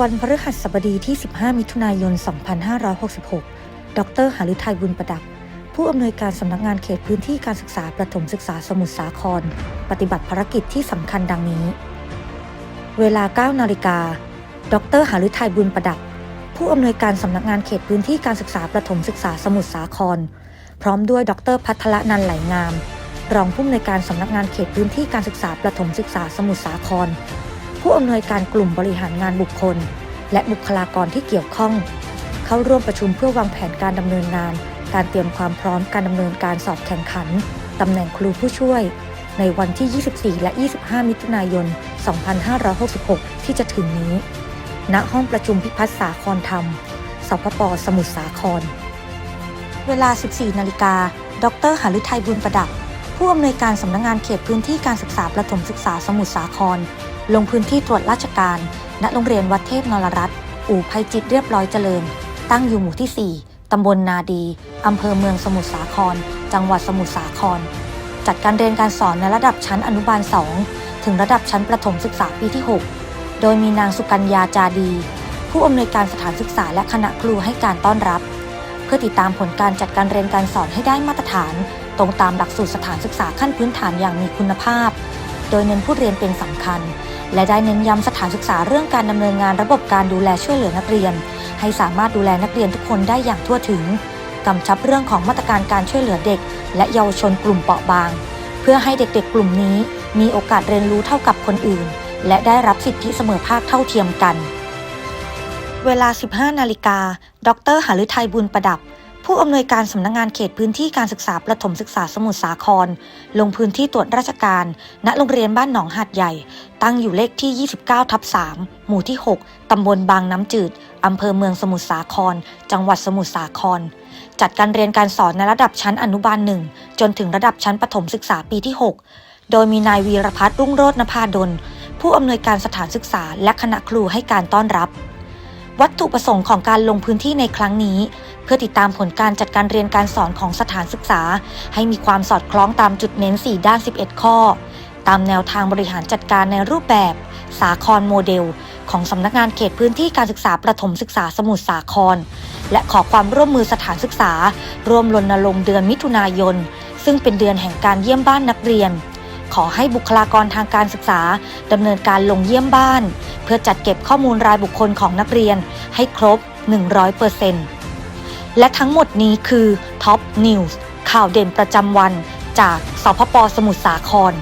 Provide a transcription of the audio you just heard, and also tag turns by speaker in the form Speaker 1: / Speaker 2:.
Speaker 1: วันพฤหัสบดีที่ 15 มิถุนายน 2566 ดร หฤทัยบุญประดับ ผู้อำนวยการสำนักงานเขตพื้นที่การศึกษาประถมศึกษาสมุทรสาคร ปฏิบัติภารกิจที่สำคัญดังนี้ เวลา 9 นาฬิกา ดร หฤทัยบุญประดับ ผู้อำนวยการสำนักงานเขตพื้นที่การศึกษาประถมศึกษาสมุทรสาคร พร้อมด้วย ดร พัทรนันไหลงาม รองผู้อำนวยการสำนักงานเขตพื้นที่การศึกษาประถมศึกษาสมุทรสาคร ผู้อำนวยการกลุ่มบริหารงานบุคคล และบุคลากรที่เกี่ยวข้อง เข้าร่วมประชุมเพื่อวางแผนการดำเนินงาน การเตรียมความพร้อมการดำเนินการสอบแข่งขันตำแหน่งครูผู้ช่วย ในวันที่ 24 และ 25 มิถุนายน 2566 ที่จะถึงนี้ ณ ห้องประชุมพิพัฒน์สาครธรรม สพป สมุทรสาคร เวลา 14 นาฬิกา ดรหฤทัยบุญประดับ ผู้อำนวยการสำนักงงานเขตพื้นที่การศึกษาประถมศึกษาสมุทรสาคร ลงพื้นที่ตรวจราชการ ณ โรงเรียนวัดเทพนรรัตน์ อู่ภัยจิตเรียบร้อยเจริญ ตั้งอยู่หมู่ที่ 4 ตำบลนาดี อำเภอเมืองสมุทรสาคร จังหวัดสมุทรสาคร จัดการเรียนการสอนในระดับชั้นอนุบาล 2 ถึงระดับชั้นประถมศึกษาปีที่ 6 โดยมีนางสุกัญญาจาดี ผู้อำนวยการสถานศึกษาและคณะครูให้การต้อนรับ เพื่อติดตามผลการจัดการเรียนการสอนให้ได้มาตรฐาน ตรงตามหลักสูตรสถานศึกษาขั้นพื้นฐานอย่างมีคุณภาพ โดยเน้นผู้เรียนเป็นสำคัญ และได้เน้นย้ำสถานศึกษาเรื่องการดำเนินงานระบบการดูแลช่วยเหลือนักเรียน ให้สามารถดูแลนักเรียนทุกคนได้อย่างทั่วถึงกำชับเรื่องของมาตรการการช่วยเหลือเด็ก และเยาวชนกลุ่มเปราะบาง เพื่อให้เด็กๆ กลุ่มนี้ มีโอกาสเรียนรู้เท่ากับคนอื่น และได้รับสิทธิเสมอภาคเท่าเทียมกัน เวลา 15 นาฬิกา ดร หฤทัยบุญประดับ ผู้อำนวยการสำนักงงานเขตพื้นที่การศึกษาประถมศึกษาสมุทรสาคร ลงพื้นที่ตรวจราชการ ณโรงเรียนบ้านหนองหาดใหญ่ ตั้งอยู่เลขที่ 29 ทับ 3 หมู่ที่ 6 ตำบลบางน้ำจืด อำเภอเมืองสมุทรสาคร จังหวัดสมุทรสาคร จัดการเรียนการสอนในระดับชั้นอนุบาล1จนถึงระดับชั้นประถมศึกษาปีที่ 6 โดยมีนายวีรพัฒน์รุ่งโรจนภาดล ผู้อำนวยการสถานศึกษาและคณะครูให้การต้อนรับ วัตถุประสงค์ของการลงพื้นที่ในครั้งนี้ เพื่อติดตามผลการจัดการเรียนการสอนของสถานศึกษา ให้มีความสอดคล้องตามจุดเน้น 4 ด้าน 11 ข้อ ตามแนวทางบริหารจัดการในรูปแบบ สาครโมเดล ของสำนักงานเขตพื้นที่การศึกษาประถมศึกษาสมุทรสาคร และขอความร่วมมือสถานศึกษา ร่วมรณรงค์เดือนมิถุนายน ซึ่งเป็นเดือนแห่งการเยี่ยมบ้านนักเรียนขอให้บุคลากรทางการศึกษาดำเนินการลงเยี่ยมบ้าน เพื่อจัดเก็บข้อมูลรายบุคคลของนักเรียนให้ครบ 100% และทั้งหมดนี้คือท็อปนิวส์ข่าวเด่นประจำวันจากสพปสมุทรสาคร